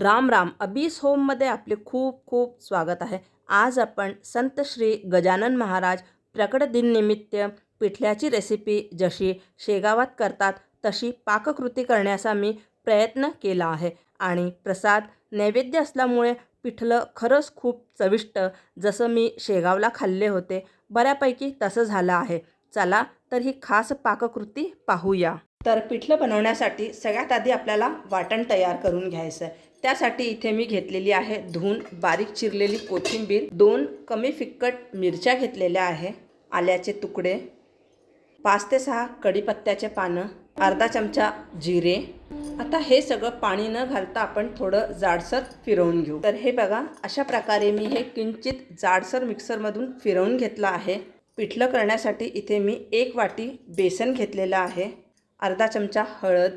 राम राम. अबीस होममध्ये आपले खूप खूप स्वागत आहे. आज आपण संत श्री गजानन महाराज प्रकट दिननिमित्त पिठल्याची रेसिपी जशी शेगावात करतात तशी पाककृती करण्याचा मी प्रयत्न केला आहे. आणि प्रसाद नैवेद्य असल्यामुळे पिठलं खरंच खूप चविष्ट. जसं मी शेगावला खाल्ले होते बऱ्यापैकी तसं झालं आहे. चला तर ही खास पाककृती पाहूया. तर पिठलं बनवण्यासाठी सगळ्यात आधी आपल्याला वाटण तयार करून घ्यायचं आहे. त्यासाठी इथे मी घेतलेली आहे धून बारीक चिरलेली कोथिंबीर दोन कमी फिक्कट मिरच्या घेतलेल्या आहे आल्याचे तुकडे पाच ते सहा कढीपत्त्याचे पानं अर्धा चमचा जिरे. आता हे सगळं पाणी न घालता आपण थोडं जाडसर फिरवून घेऊ. तर हे बघा अशा प्रकारे मी हे किंचित जाडसर मिक्सरमधून फिरवून घेतलं आहे. पिठलं करण्यासाठी इथे मी एक वाटी बेसन घेतलेलं आहे. अर्धा चमचा हळद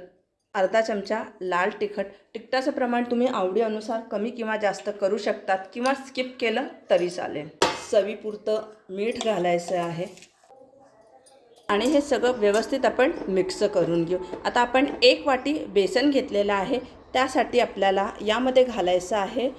अर्धा चमचा लाल तिखट. तिखटाचं प्रमाण तुम्ही आवडीनुसार कमी किंवा जास्त करू शकतात किंवा स्किप केलं तरी चालेल. चवीपुरतं मीठ घालायचं आहे. आणि हे सगळं व्यवस्थित आपण मिक्स करून घेऊ. आता आपण एक वाटी बेसन घेतलेलं आहे. त्यासाठी आपल्याला यामध्ये घालायचं आहे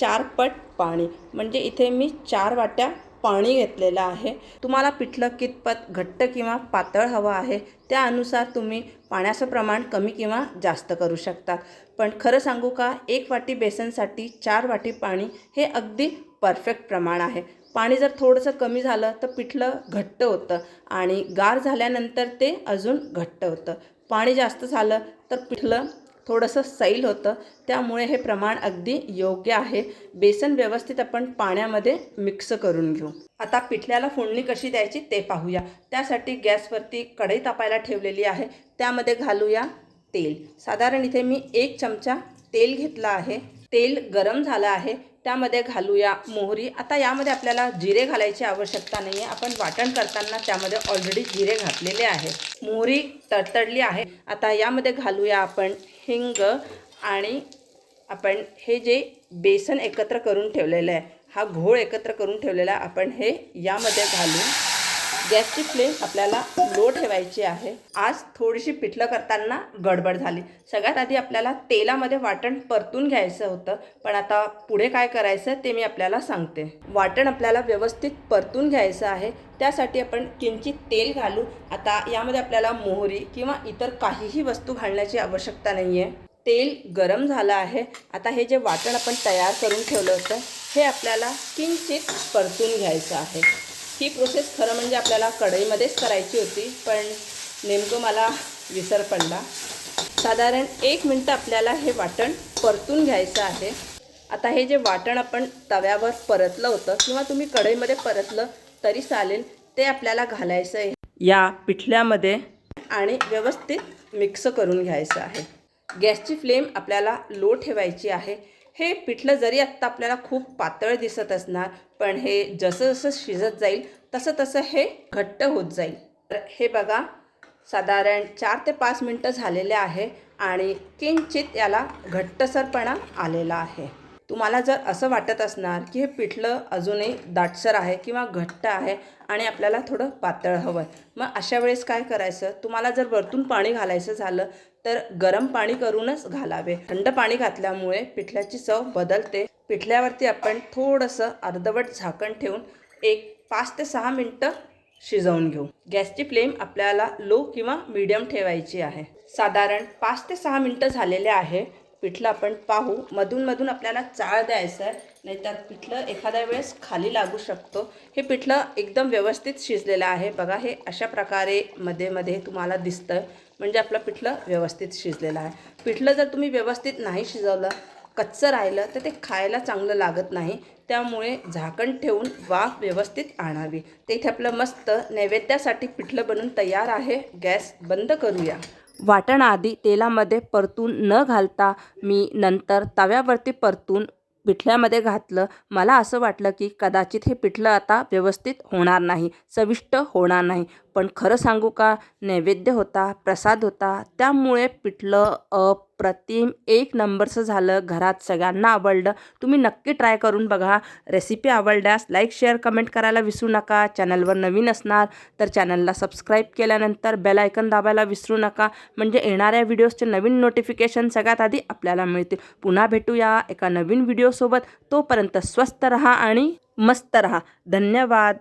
चार पट पाणी. म्हणजे इथे मी चार वाट्या पाणी घेतलेलं आहे. तुम्हाला पिठलं कितपत घट्ट किंवा पातळ हवं आहे त्यानुसार तुम्ही पाण्याचं प्रमाण कमी किंवा जास्त करू शकतात. पण खरं सांगू का एक वाटी बेसनसाठी चार वाटी पाणी हे अगदी परफेक्ट प्रमाण आहे. पाणी जर थोडंसं कमी झालं तर पिठलं घट्ट होतं आणि गार झाल्यानंतर ते अजून घट्ट होतं. पाणी जास्त झालं तर पिठलं थोडंसं सैल होतं. त्यामुळे हे प्रमाण अगदी योग्य आहे. बेसन व्यवस्थित आपण पाण्यामध्ये मिक्स करून घेऊ. आता पिठल्याला फोडणी कशी द्यायची ते पाहूया. त्यासाठी गॅसवरती कढई तापायला ठेवलेली आहे. त्यामध्ये घालूया तेल. साधारण इथे मी एक चमचा तेल घेतला आहे. तेल गरम झालं आहे. त्यामध्ये घालूया मोहरी. आता यामध्ये आपल्याला जिरे घालायची आवश्यकता नाही आहे आपण वाटण करताना त्यामध्ये ऑलरेडी जिरे घातलेले आहे मोहरी तडतडली आहे. आता यामध्ये घालूया आपण हिंग आणि आपण हे जे बेसन एकत्र करून ठेवलेलं आहे हा घोळ एकत्र करून ठेवलेला आपण हे यामध्ये घालून गॅसची फ्लेम आपल्याला लो ठेवायची आहे. आज थोडीशी पिठलं करताना गडबड झाली. सगळ्यात आधी आपल्याला तेलामध्ये वाटण परतून घ्यायचं होतं. पण आता पुढे काय करायचं ते मी आपल्याला सांगते. वाटण आपल्याला व्यवस्थित परतून घ्यायचं आहे. त्यासाठी आपण किंचित तेल घालू. आता यामध्ये आपल्याला मोहरी किंवा इतर काहीही वस्तू घालण्याची आवश्यकता नाही आहे तेल गरम झालं आहे. आता हे जे वाटण आपण तयार करून ठेवलं होतं हे आपल्याला किंचित परतून घ्यायचं आहे. ही प्रोसेस खरं म्हणजे आपल्याला कढईमध्येच करायची होती पण नेमकं मला विसर पडला. साधारण एक मिनटं आपल्याला हे वाटण परतून घ्यायचं आहे. आता हे जे वाटण आपण तव्यावर परतलं होतं किंवा तुम्ही कढईमध्ये परतलं तरी चालेल ते आपल्याला घालायचं आहे. या पिठल्यामध्ये आणि व्यवस्थित मिक्स करून घ्यायचं आहे. गॅसची फ्लेम आपल्याला लो ठेवायची आहे. हे पिठलं जरी आत्ता आपल्याला खूप पातळ दिसत असणार पण हे जसं जसं शिजत जाईल तसं तसं हे घट्ट होत जाईल. तर हे बघा साधारण चार ते पाच मिनटं झालेले आहे आणि किंचित याला घट्टसरपणा आलेला आहे. तुम्हाला जर असं वाटत असणार की हे पिठलं अजूनही दाटसर आहे किंवा घट्ट आहे आणि आपल्याला थोडं पातळ हवं आहे मग अशा वेळेस काय करायचं? तुम्हाला जर वरतून पाणी घालायचं झालं तर गरम पाणी करूनच घालावे. थंड पाणी घातल्यामुळे पिठल्याची चव बदलते. पिठल्यावरती आपण थोडंसं अर्धवट झाकण ठेवून एक पाच ते सहा मिनटं शिजवून घेऊ. गॅसची फ्लेम आपल्याला लो किंवा मीडियम ठेवायची आहे. साधारण पाच ते सहा मिनटं झालेले आहे. पिठलं आपण पाहू. मधून मधून आपल्याला चाळ द्यायचं आहे नाही तर पिठलं एखाद्या वेळेस खाली लागू शकतो. हे पिठलं एकदम व्यवस्थित शिजलेलं आहे. बघा हे अशा प्रकारे मध्ये मध्ये तुम्हाला दिसतं म्हणजे आपलं पिठलं व्यवस्थित शिजलेलं आहे. पिठलं जर तुम्ही व्यवस्थित नाही शिजवलं कच्चं राहिलं तर ते खायला चांगलं लागत नाही. त्यामुळे झाकण ठेवून वाफ व्यवस्थित आणावी. ते इथे आपलं मस्त नैवेद्यासाठी पिठलं बनून तयार आहे. गॅस बंद करूया. वाटण आधी तेलामध्ये परतून न घालता मी नंतर तव्यावरती परतून पिठल्यामध्ये घातलं. मला असं वाटलं की कदाचित हे पिठलं आता व्यवस्थित होणार नाही चविष्ट होणार नाही. पण खरं सांगू का? नैवेद्य होता प्रसाद होता. त्यामुळे पिठलं अप्रतिम एक नंबरचं झालं. घरात सगळ्यांना आवडलं. तुम्ही नक्की ट्राय करून बघा. रेसिपी आवडल्यास लाईक शेअर कमेंट करायला विसरू नका. चॅनलवर नवीन असणार तर चॅनलला सबस्क्राईब केल्यानंतर बेल आयकन दाबायला विसरू नका. म्हणजे येणाऱ्या व्हिडिओजचे नवीन नोटिफिकेशन सगळ्यात आधी आपल्याला मिळतील. पुन्हा भेटूया एका नवीन व्हिडिओसोबत तोपर्यंत स्वस्त रहा आणि मस्त रहा. धन्यवाद.